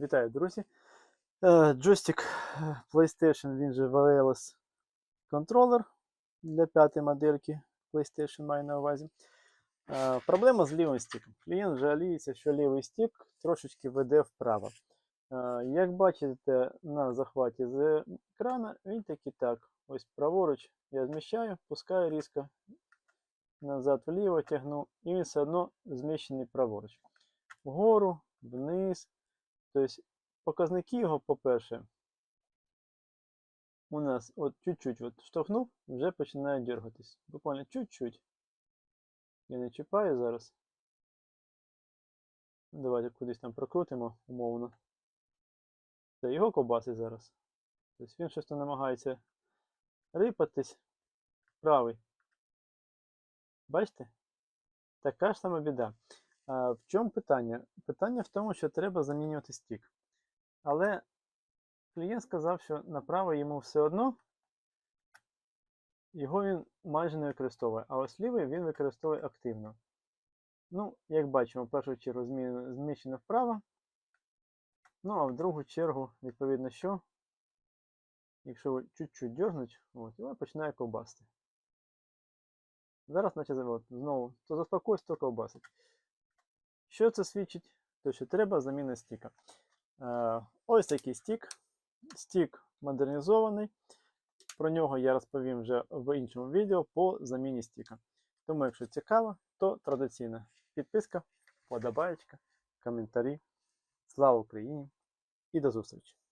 Вітаю, друзі! Е, Джойстик PlayStation, він же wireless контролер для п'ятої модельки PlayStation маю на увазі. Е, Проблема з лівим стіком. Клієнт жаліється, що лівий стік трошечки веде вправо. Е, Як бачите на захваті з екрана, він таки так. Ось праворуч я зміщаю, пускаю різко, назад вліво тягну, і він все одно зміщений праворуч. Вгору, вниз. Тобто показники його, по-перше, у нас от чуть-чуть от штовхнув, вже починає дергатись. Буквально чуть-чуть. Я не чіпаю зараз. Давайте кудись там прокрутимо умовно. Це його ковбасить зараз. Тобто він щось намагається рипатись. Правий. Бачите? Така ж сама біда. В чому питання? Питання в тому, що треба замінювати стік. Але клієнт сказав, що направо йому все одно, його він майже не використовує, а ось лівий він використовує активно. Ну, як бачимо, в першу чергу зміщено вправо. Ну, а в другу чергу, відповідно, що? Якщо чуть-чуть дьорнуть, от, починає ковбасти. Зараз, от, знову то заспокойся, то ковбасить. Що це свідчить? То що треба заміна стіка. Е, ось такий стік. Стік модернізований. Про нього я розповім вже в іншому відео по заміні стіка. Тому, якщо цікаво, то традиційна підписка, подобаєчка, коментарі. Слава Україні і до зустрічі!